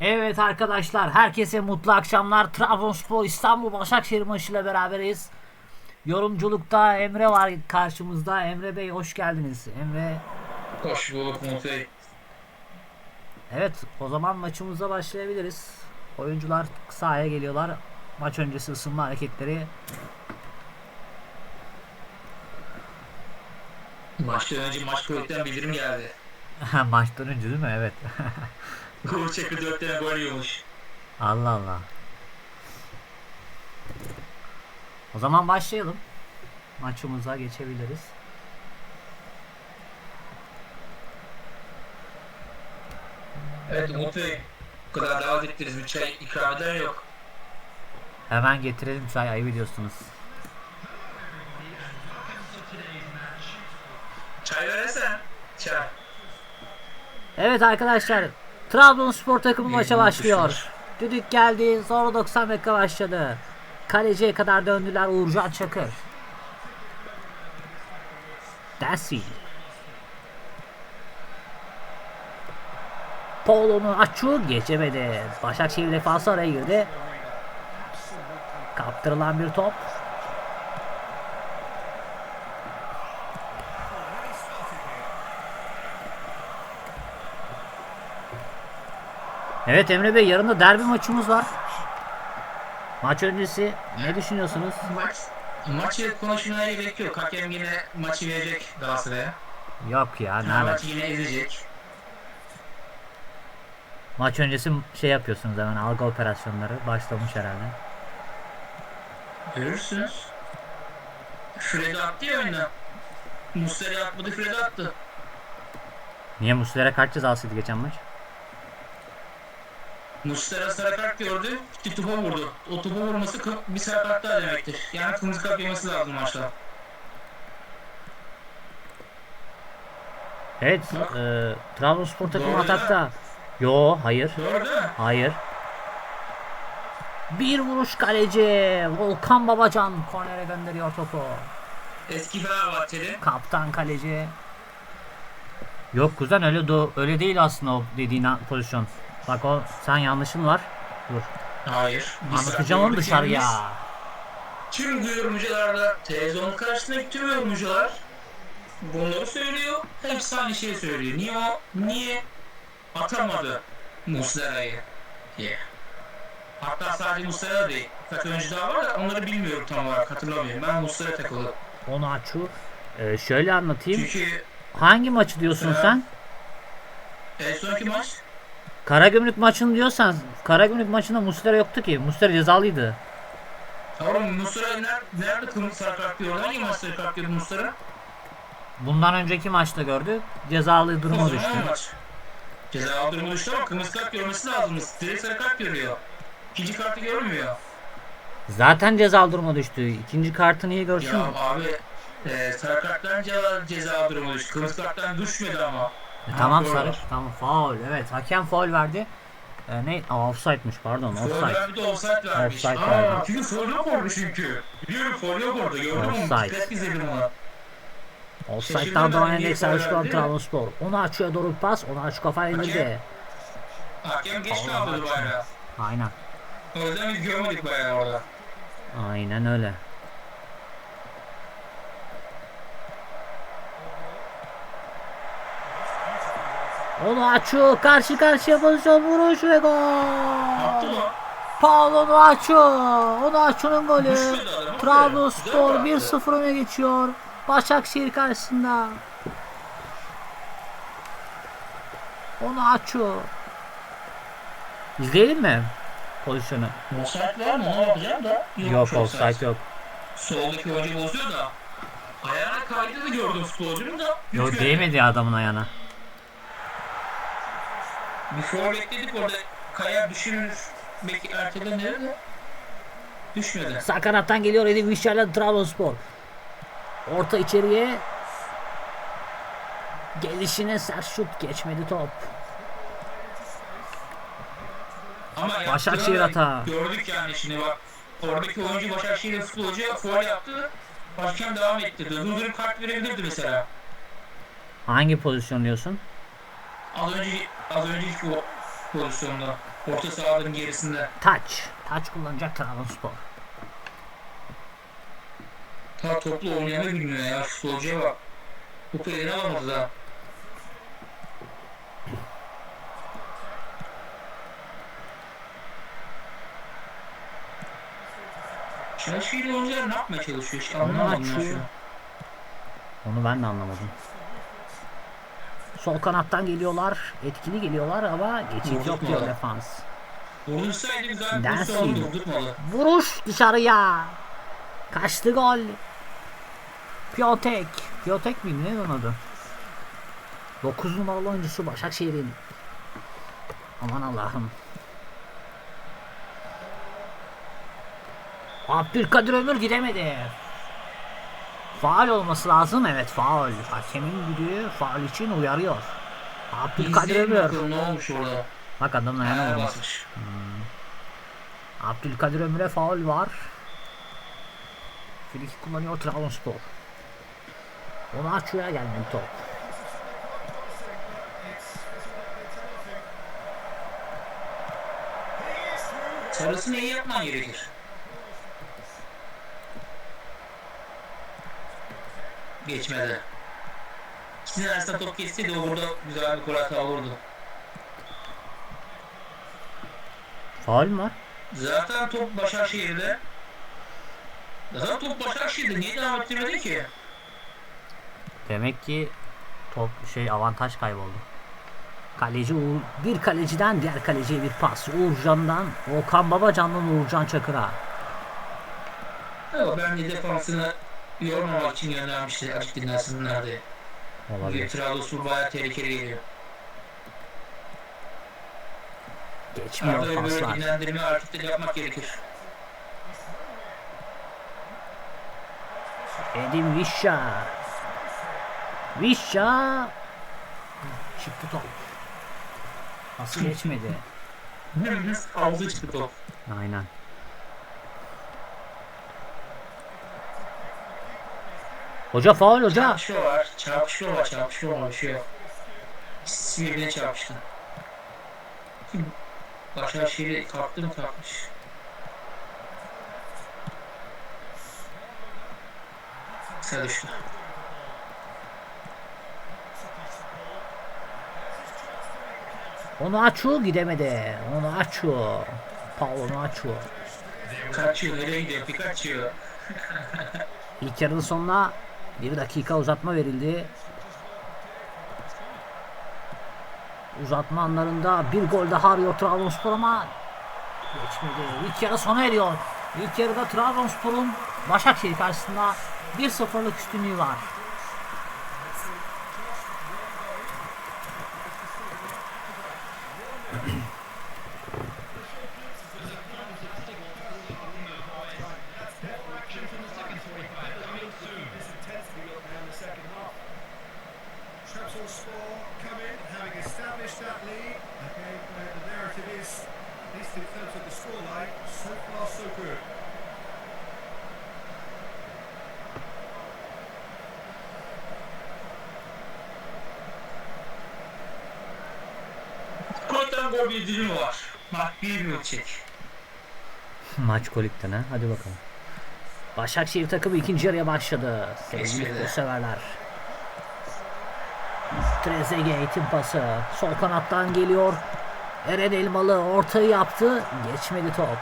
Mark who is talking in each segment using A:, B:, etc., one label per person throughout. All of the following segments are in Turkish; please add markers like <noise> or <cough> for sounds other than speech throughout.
A: Evet arkadaşlar herkese mutlu akşamlar. Trabzonspor İstanbul Başakşehir maçıyla beraberiz. Yorumculukta Emre var karşımızda. Emre Bey hoş geldiniz. Emre
B: Hoş bulduk Bey.
A: Evet o zaman maçımıza başlayabiliriz. Oyuncular sahaya geliyorlar. Maç öncesi ısınma hareketleri.
B: Maçtan önce maç kulüpten bildirim geldi. <laughs>
A: Maçtan önce değil mi? Evet. <laughs>
B: Çakır 4 tane gol yiyormuş.
A: Allah Allah. O zaman başlayalım. Maçımıza geçebiliriz.
B: Evet Umut Bey. Bu kadar davet ettiniz. Bir çay ikram eden yok.
A: Hemen getirelim çay ayıp ediyorsunuz.
B: Çay verirsen. Çay.
A: Evet arkadaşlar Trabzonspor takımı maça başlıyor. Düdük geldi sonra 90 dakika başladı. Kaleciye kadar döndüler Uğurcan Çakır. Dasi. Paulo'nu açu geçemedi. Başakşehir defansı araya girdi. Kaptırılan bir top. Evet Emre Bey yarın da derbi maçımız var. Maç öncesi ne düşünüyorsunuz?
B: Maç Maçı konuşmaya gerek yok. Hakem yine maçı verecek Galatasaray'a.
A: Yok ya ne alaka?
B: Maçı yine ezecek.
A: Maç öncesi şey yapıyorsunuz hemen algı operasyonları başlamış herhalde.
B: Görürsünüz. Fred attı ya oyunda. Muslera atmadı Fred attı.
A: Niye Muslera kaç cezasıydı geçen maç?
B: Muslera sarı kart gördü. Bir topa vurdu. O topa vurması bir sarı kart daha demektir. Yani kırmızı kart yemesi lazım maçta.
A: Evet e, Trabzonspor takımı
B: Doğru
A: atakta. Yo hayır.
B: Doğru?
A: Hayır. Bir vuruş kaleci. Volkan Babacan kornere gönderiyor topu.
B: Eski Fenerbahçeli.
A: Kaptan kaleci. Yok kuzen öyle do- öyle değil aslında o dediğin pozisyon. Bak o sen yanlışın var. Dur.
B: Hayır. Biz
A: Anlatacağım onu
B: gördük
A: dışarıya.
B: kendimiz. Tüm yorumcularda, televizyon karşısındaki tüm yorumcular bunları söylüyor. Hepsi aynı şeyi söylüyor. Niye o? Niye atamadı Muslera'yı? diye. Hatta sadece Muslera değil. Birkaç oyuncu daha var da onları bilmiyorum tam olarak hatırlamıyorum. Ben Muslera takılı.
A: Onu açu. Ee, şöyle anlatayım.
B: Çünkü
A: Hangi maçı diyorsun
B: Ee,
A: sen?
B: en sonki maç
A: Karagümrük maçını diyorsan Karagümrük maçında Muslera yoktu ki. Muslera cezalıydı.
B: Oğlum Muslera nerede, nerede kırmızı sarı kart gördü? Hangi maçta sarı kart gördü Muslera?
A: Bundan önceki maçta gördük. Cezalı duruma düştü.
B: zaman maç. Ceza durumu düştü ama kırmızı kart görmesi lazım. Direkt sarı kart görüyor. İkinci kartı görmüyor.
A: Zaten cezalı duruma düştü. İkinci kartı niye görsün?
B: Ya abi e, sarı karttan ceza, ceza durumu düştü. Kırmızı karttan düşmedi ama.
A: E, tamam
B: Ha,
A: sarı. Tamam faul. Evet hakem faul verdi. E, ne? Aa, offside'mış pardon.
B: Foul
A: Offside.
B: verdi de offside vermiş.
A: Offside
B: Aa,
A: verdi.
B: çünkü foul yok orada çünkü. Biliyorum foul yok orada gördüm onu.
A: Offside.
B: Dikkat izledim ona.
A: Offside'dan devam
B: ben, niye
A: edecek
B: faul verdi?
A: Trabzonspor. Onu açıyor doğru bir pas. Onu aç kafayla indirdi.
B: Hakem geç
A: Foul
B: kaldırdı
A: verdi.
B: bayrağı.
A: Aynen.
B: O yüzden biz görmedik bayrağı orada.
A: Aynen öyle. Onu açıyor. Karşı karşıya pozisyon vuruş ve gol. Paulo Nuachu. Onuachu'nun golü. Trabzonspor
B: güzel bıraktı.
A: 1-0 öne geçiyor. Başakşehir karşısında. Onuachu. İzleyelim mi pozisyonu?
B: Offside var mı? Ona bakacağım da.
A: Yok offside yok.
B: Soldaki oyuncu bozuyor da. Ayağına kaydı da gördüm futbolcunun da.
A: Yok değmedi adamın ayağına.
B: Bir foul bekledik orada. Kayar düşürür. Belki ertelenir de. Düşmedi.
A: Sağ kanattan geliyor Edin Vişçay'la Trabzonspor. Orta içeriye. Gelişine sert şut geçmedi top.
B: Ama
A: Başakşehir hata.
B: Gördük yani şimdi bak. Oradaki oyuncu Başakşehir'in futbolcu foul yaptı. Hakem devam ettirdi. Durdurup kart verebilirdi mesela.
A: Hangi pozisyon diyorsun?
B: Az önce az önceki o pozisyonda. Orta sahanın gerisinde.
A: Taç. Taç kullanacak Trabzonspor.
B: Ta toplu oynayanı bilmiyor ya. Futbolcuya bak. Bu pelerini alamadı da. Şaşkıyla oyuncular ne yapmaya çalışıyor? Hiç anlamadım ben
A: açıyor.
B: şu an.
A: Onu ben de anlamadım. Sol kanattan geliyorlar. Etkili geliyorlar ama geçit yok diyor defans.
B: Pozisyon durdurmalı.
A: Vuruş dışarıya. Kaçtı gol. Piotek. Piotek miydi? Ne onun adı? 9 numaralı oyuncusu Başakşehir'in. Aman Allah'ım. Abdülkadir Ömür gidemedi. Faal olması lazım. Evet faal. Hakemin düdüğü faal için uyarıyor. Abdülkadir Ömür.
B: ne olmuş orada.
A: Bak adamın ayağına vurmuş.
B: basmış.
A: Abdülkadir Ömür'e faul var. Friki kullanıyor Trabzonspor. Onu açıya gelmedi top.
B: Sarısını iyi yapman gerekir. Geçmedi. İkisinin arasında top geçseydi o burada güzel bir hata olurdu.
A: Faul var?
B: Zaten top Başakşehir'de. Zaten top Başakşehir'de. Niye devam ettirmedi ki?
A: Demek ki top şey avantaj kayboldu. Kaleci Uğur, bir kaleciden diğer kaleciye bir pas. Uğurcan'dan Okan Babacan'dan Uğurcan Çakır'a.
B: Ama bence defansını yormamak için göndermişti açık dinlensinler diye. Bugün Trabzonspor bayağı tehlikeli geliyor.
A: Geçmiyor
B: Arada bir böyle
A: paslar.
B: dinlendirme hareketleri yapmak gerekir.
A: Edin Vişça. Vişça. Çıktı top. Nasıl geçmedi?
B: Aldı çıktı top.
A: Aynen. Hoca faul hoca.
B: Çarpışıyorlar, çarpışıyorlar, çarpışıyorlar şey. İkisi birbirine çarpıştı. Başakşehir'i kalktı mı kalkmış. Kısa düştü.
A: Onu açu gidemedi. Onu açu. Paulo onu açu.
B: Kaçıyor, nereye gidiyor? Pikachu.
A: İlk yarının sonuna bir dakika uzatma verildi. Uzatma anlarında bir gol daha arıyor Trabzonspor ama geçmedi. İlk yarı sona eriyor. İlk yarıda Trabzonspor'un Başakşehir karşısında 1-0'lık üstünlüğü var.
B: Koytan gol bir dilimi var. Bak bir bir çek.
A: Maç kolikten ha. Hadi bakalım. Başakşehir takımı ikinci yarıya başladı. Sevgili severler. Trezeguet eğitim pası. Sol kanattan geliyor. Eren Elmalı ortayı yaptı. Geçmedi top.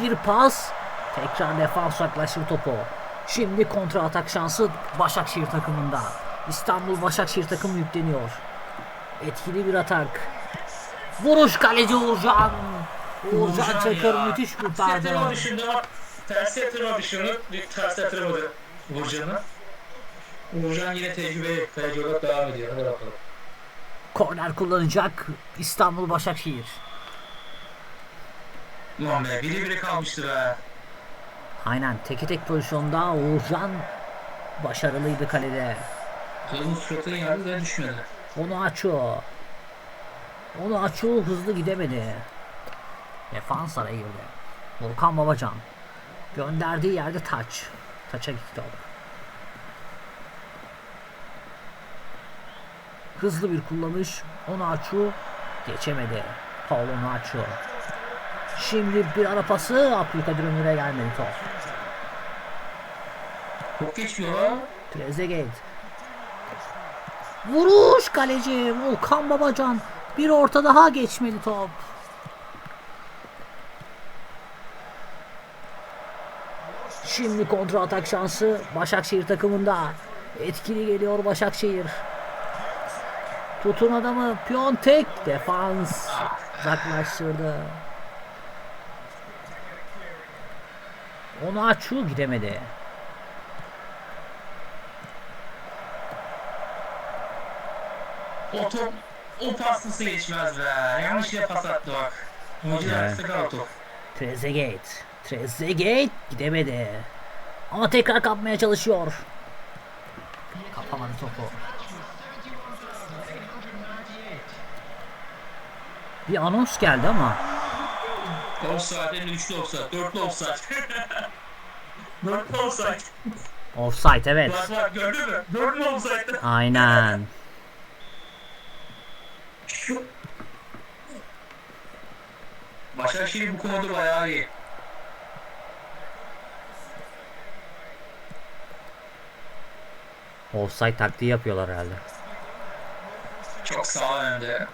A: Bir pas. Tekrar defans uzaklaştırdı topu. Şimdi kontra atak şansı Başakşehir takımında. İstanbul Başakşehir takımı yükleniyor. Etkili bir atak. Vuruş kaleci Uğurcan. Uğurcan Çakır
B: ya.
A: müthiş
B: Ters
A: kurtardı.
B: yatırma düşündü ama ters yatırma düşündü. Ters yatırmadı Uğurcan'ı. Uğurcan yine tecrübeli. Kaleci olarak devam ediyor. Hadi bakalım.
A: Korner kullanacak İstanbul Başakşehir.
B: Ulan be biri biri kalmıştı be.
A: Aynen teki tek pozisyonda Uğurcan başarılıydı kalede.
B: Adamın suratına ve düşmedi.
A: Onu açıyor. Onu açıyor hızlı gidemedi. Defans araya girdi. Volkan Babacan. Gönderdiği yerde taç. Taça gitti top. Hızlı bir kullanış. Onu açıyor. Geçemedi. Paulo Nacho. Şimdi bir ara pası Abdülkadir Ömür'e gelmedi top.
B: Çok geçmiyor.
A: Trezeguet. Vuruş kaleci Volkan Babacan. Bir orta daha geçmedi top. Şimdi kontra atak şansı Başakşehir takımında. Etkili geliyor Başakşehir. Tutun adamı Piontek defans uzaklaştırdı. Onu açıyor gidemedi.
B: O top, o pas nasıl geçmez be? Yanlış yere pas attı bak. Hocalar
A: Evet.
B: sakal top.
A: Trezeguet. Trezeguet gidemedi. Ama tekrar kapmaya çalışıyor. Kapamadı topu. Bir anons geldi ama
B: Offside, de üçlü offside, dörtlü offside. <laughs> dörtlü offside.
A: offside evet.
B: Bak bak gördün mü? Dörtlü offside.
A: Aynen.
B: Başakşehir bu konuda bayağı iyi.
A: Offside taktiği yapıyorlar herhalde.
B: Çok sağ önde.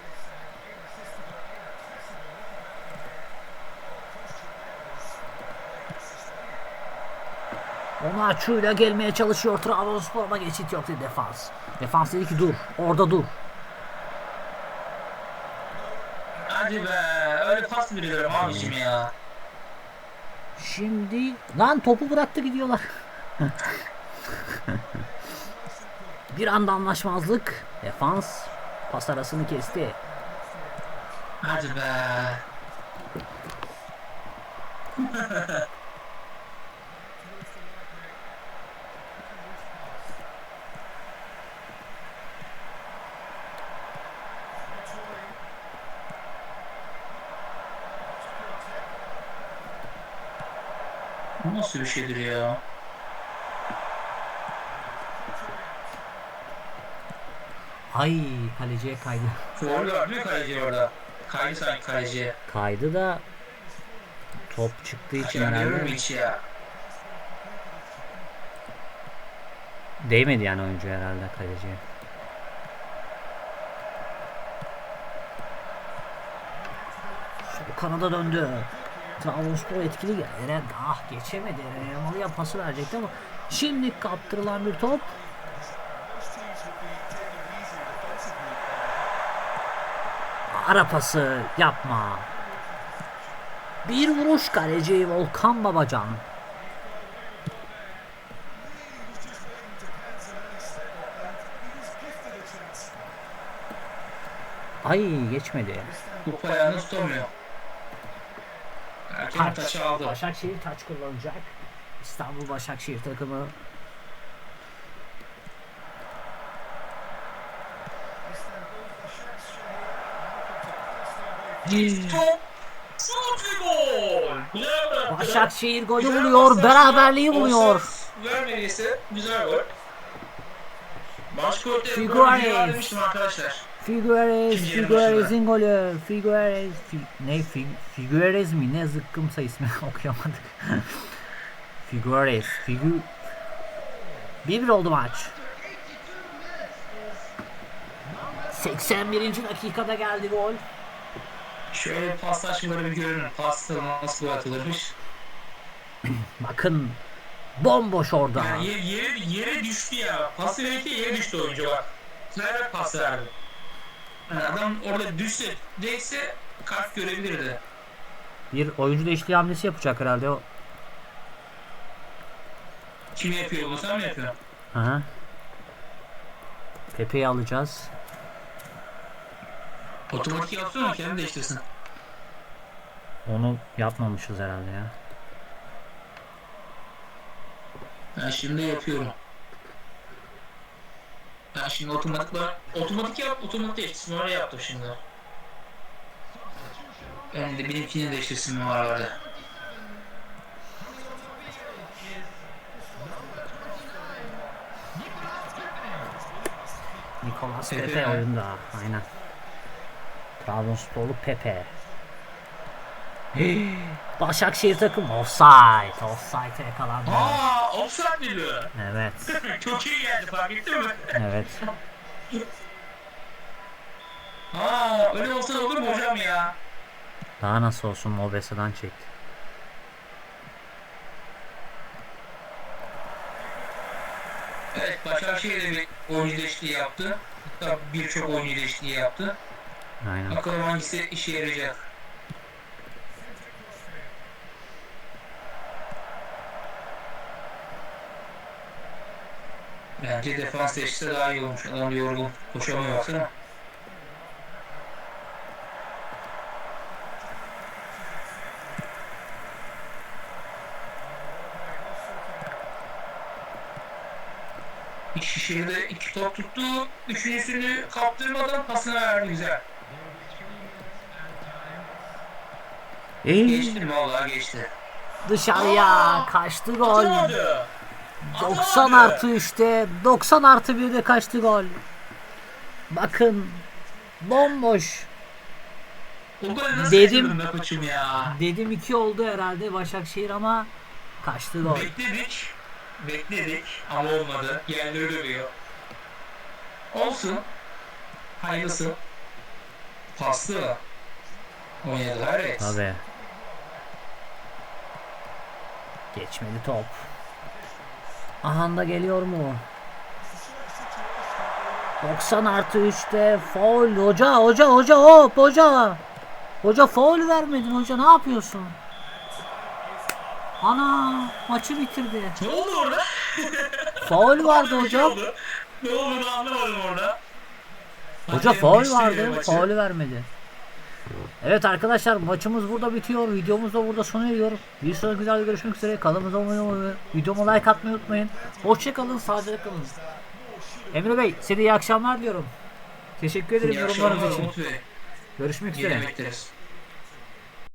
A: Onu açıyla gelmeye çalışıyor Trabzonspor ama geçit yok dedi defans. Defans dedi ki dur orada dur.
B: Hadi be, öyle pas mı veriyorum abicim ya?
A: Şimdi lan topu bıraktı gidiyorlar. <laughs> Bir anda anlaşmazlık. Defans pas arasını kesti.
B: Hadi be. <laughs> nasıl bir şeydir ya?
A: Ay kaleciye kaydı.
B: Foul gördün mü kaleci orada? Kaydı sanki kaleciye.
A: Kaydı da top çıktığı için herhalde
B: hiç ya?
A: değmedi yani oyuncu herhalde kaleciye. Sol kanada döndü. Trabzonspor etkili. Eren ah geçemedi. Eren Elmalı'ya pası verecekti ama şimdi kaptırılan bir top. Ara pası yapma. Bir vuruş kaleci Volkan Babacan. Ay geçmedi.
B: Topu ayağını tutamıyor. Hakem taçı aldı.
A: Başakşehir taç kullanacak. İstanbul Başakşehir takımı.
B: Şut ve gol.
A: Başakşehir golü buluyor, beraberliği buluyor.
B: Vermediyse güzel gol. Maç golde
A: Figueres.
B: arkadaşlar.
A: Figueres, Figueres'in golü. Figueres, Fi- ne Fi- Figueres mi ne zıkkımsa ismi <laughs> okuyamadık. Figueres, Figu 1-1 oldu maç. 81. dakikada geldi gol.
B: Şöyle paslaşmaları bir görün. Pasta nasıl atılırmış. <clears throat>
A: Bakın bomboş orada.
B: Yani yere, yere, yere düştü ya. Pası verirken yere düştü oyuncu bak. Nerede pas verdi? Yani adam orada düşse, değse kart görebilirdi.
A: Bir oyuncu değişikliği hamlesi yapacak herhalde o.
B: Kim yapıyor bunu sen mi yapıyorsun?
A: Aha. Pepe'yi alacağız.
B: Otomatik yapsana kendi değiştirsin.
A: Onu yapmamışız herhalde ya.
B: Ben şimdi yapıyorum. Ben şimdi otomatik. Otomatik yap, otomatik değiştirsin. Öyle yaptım şimdi. Ben de benimkini değiştirsin mi var orada.
A: Nicolas
B: Pepe
A: Pepe oyunda. Aynen. Trabzonsporlu Pepe. Başakşehir takım offside. Offside yakalandı.
B: Aa offside biliyor.
A: Evet. <laughs>
B: Çok iyi geldi fark ettin mi?
A: Evet.
B: Aa öyle olsa olur mu hocam ya?
A: Daha nasıl olsun Mobesa'dan çekti.
B: Evet Başakşehir de bir oyuncu değişikliği yaptı. Hatta birçok oyuncu değişikliği yaptı.
A: Aynen.
B: Bakalım hangisi işe yarayacak. Bence defans seçse daha iyi olmuş. Adam yorgun. Koşamıyor baksana. Şişirde iki top tuttu. Üçüncüsünü kaptırmadan pasını verdi güzel.
A: Ey,
B: Geçti mi? Vallahi geçti.
A: dışarıya
B: Aa!
A: kaçtı gol.
B: Atamadı.
A: 90
B: Atamadı.
A: artı 3'te 90 artı 1'de kaçtı gol. Bakın bomboş. Dedim.
B: ya?
A: Dedim 2 oldu herhalde Başakşehir ama kaçtı gol.
B: Bekledik. Bekledik ama olmadı. Yerleri dövüyor. Olsun. Hayırlısı. Paslı. Oynadılar evet.
A: Tabii. Geçmedi top. Ahanda geliyor mu? 90 artı 3'te faul. Hoca hoca hoca hop hoca. Hoca faul vermedin hoca ne yapıyorsun? Ana maçı bitirdi.
B: Ne oldu orada?
A: Faul vardı <laughs>
B: Ne
A: hocam.
B: oldu? Ne anlamadım orada.
A: Hoca faul vardı. Faulü vermedi. Evet arkadaşlar maçımız burada bitiyor. Videomuz da burada sona eriyor. Bir sonraki videoda görüşmek üzere. Kanalımıza abone olmayı, videoma like atmayı unutmayın. Hoşçakalın, sağlıcakla kalın. Emre Bey, size iyi akşamlar diliyorum. Teşekkür ederim yorumlarınız için. Görüşmek üzere.